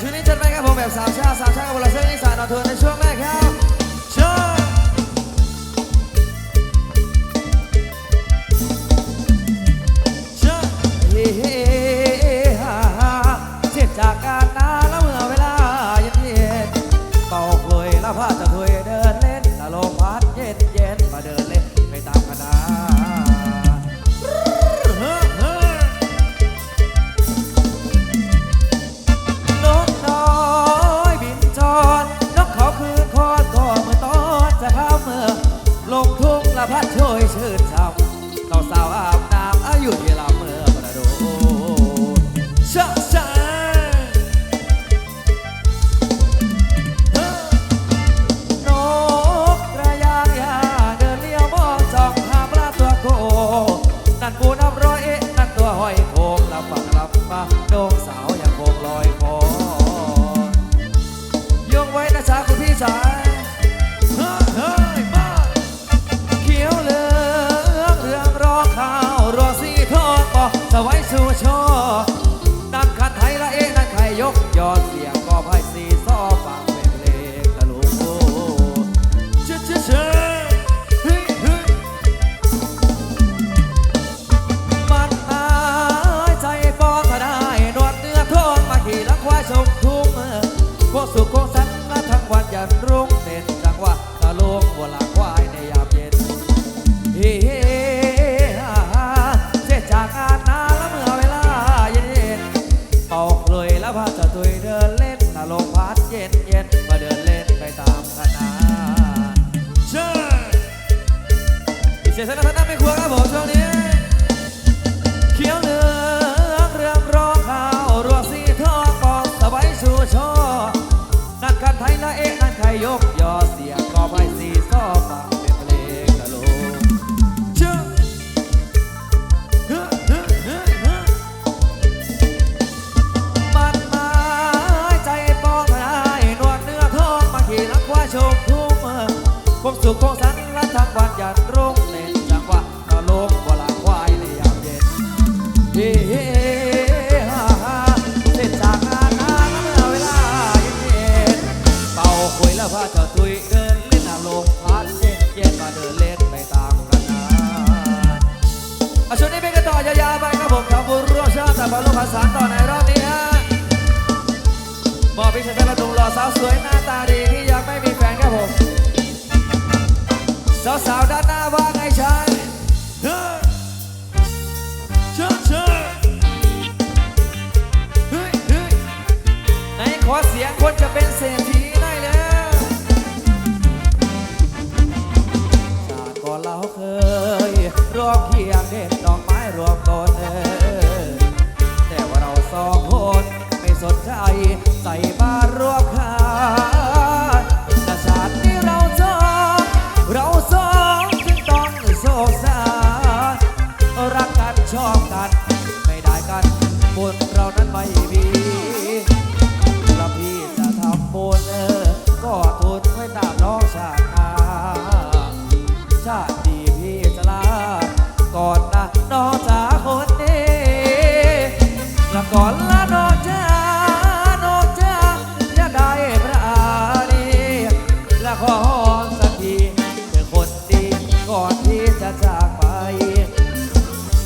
ช่วงนี้จัดไปครับผมแบบสาวชาสาวชากับวลาเส้นนิสาวนออาเธอในช่วงแรกครับเชิญ ถ้าลมพัดเย็นเย็นมาเดินเล่นไปตามคณะเชิญอิศยงสนัทสนุนไม่คุ Passar sou dois na tarefa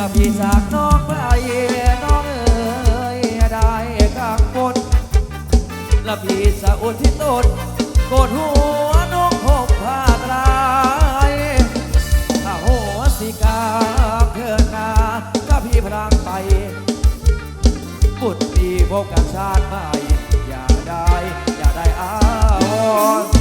ลับีจากน้องไปน้องเอ๋ยได้กังวลแลับีซาอุทิศตนกดหัวน้องหกผาดลายถ้าหัวสิกาเถิดนาก็พี่พรางไปบุตรดีพบกันชาติใหม่อย่าได้ อย่าได้อาวร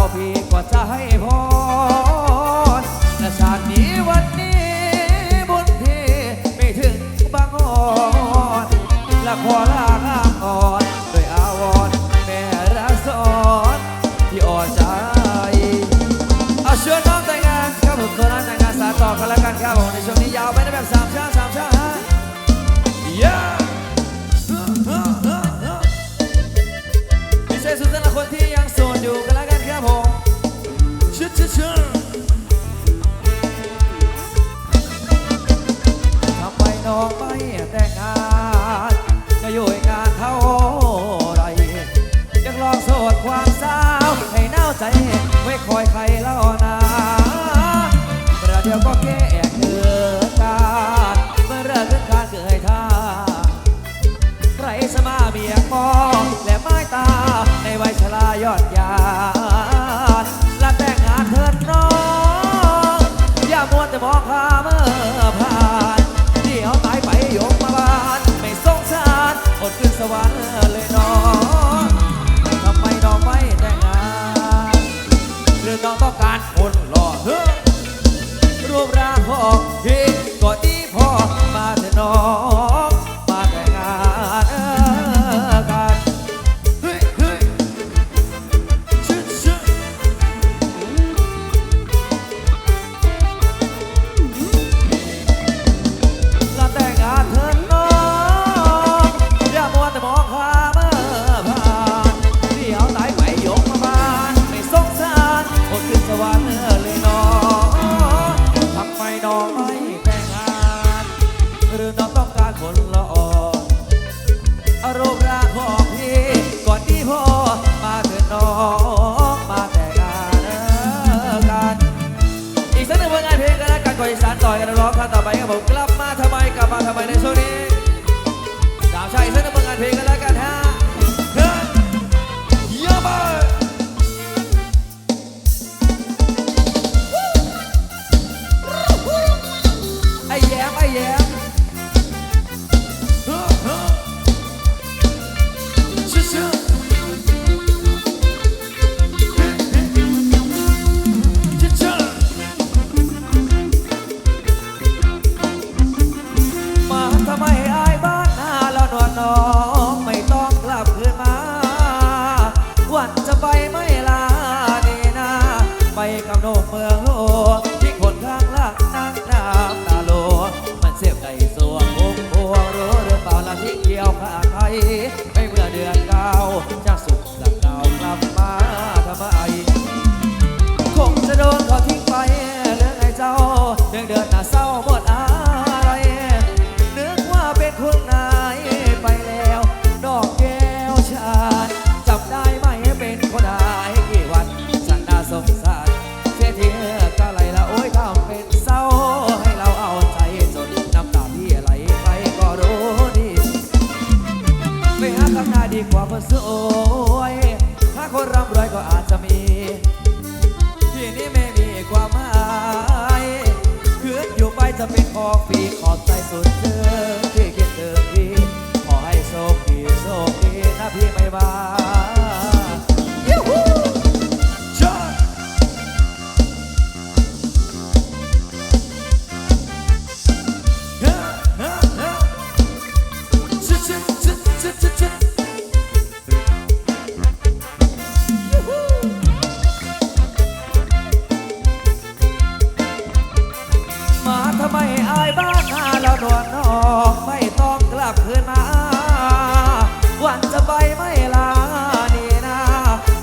าพี่ก็จะให้พรและชาตินี้วันนี้บุญพี่ไม่ถึงบางอ่อนและขอลาลาก่อนด้วยอาวรแม่รักสอนที่อ่อนใจ เอาเชิญน้องแต่งงานครับผมตัวนั้นแต่งงานสารต่อกันแล้วกันครับผมในช่วงนี้ยาวไปในแบบสามชาสามชา คอยใครเล่านาประเดี๋ยวก็แก่เกิดการเมื่อเริ่มขึ้นกาเกิดท่าใครสมาเมียมองและไม้ตาในวัยชรายอดยาและแต่งงานเถิดน้องอย่ามัวแต่มองข้าเมื่อผ่านที่เอาตายไปยกมาบ้านไม่สงสารอดขึ้นสวรรค์ ไปในช่วงนี้สามชายเส้นบางงานเพลงกัน จะเป็นขอกีขอบใจสุดเธอ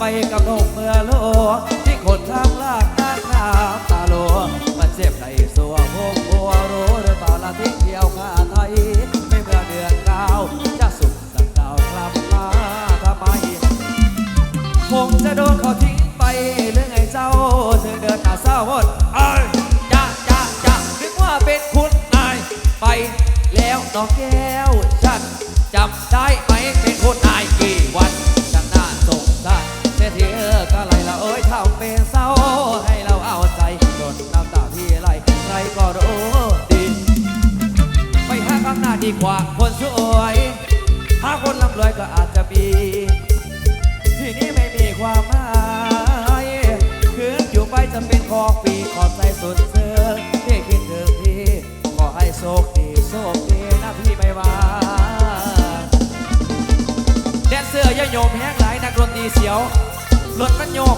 ไปกับนดเมื่อโล ที่คนทางลากนางน้ำตาโลมาเจ็บในสัวพงกบัวรู้หรือต่าละที่เดียวข้าไทย ไม่เมื่อเดือนเก้าจะสุขดังดาวกลับมาทำไมคงจะโดนเขาทิ้งไปหรือไงเจ้าเธอเดินหน้าเศร้าหดเอ้ยจ้าจ้าจ้านึกว่าเป็นคุณนายไปแล้วน้องแก ก็อาจจะมีที่นี้ไม่มีความหมายคืนอยู่ไปจะเป็นขอปีขอบใจสุดเสือที่คิดถึงพี่ขอให้โชคดีโชคดีนะพี่ไม่ว่าแดนเซอร์อยโยมแห้งหลายนักดนตรีเสียวรถมันโยก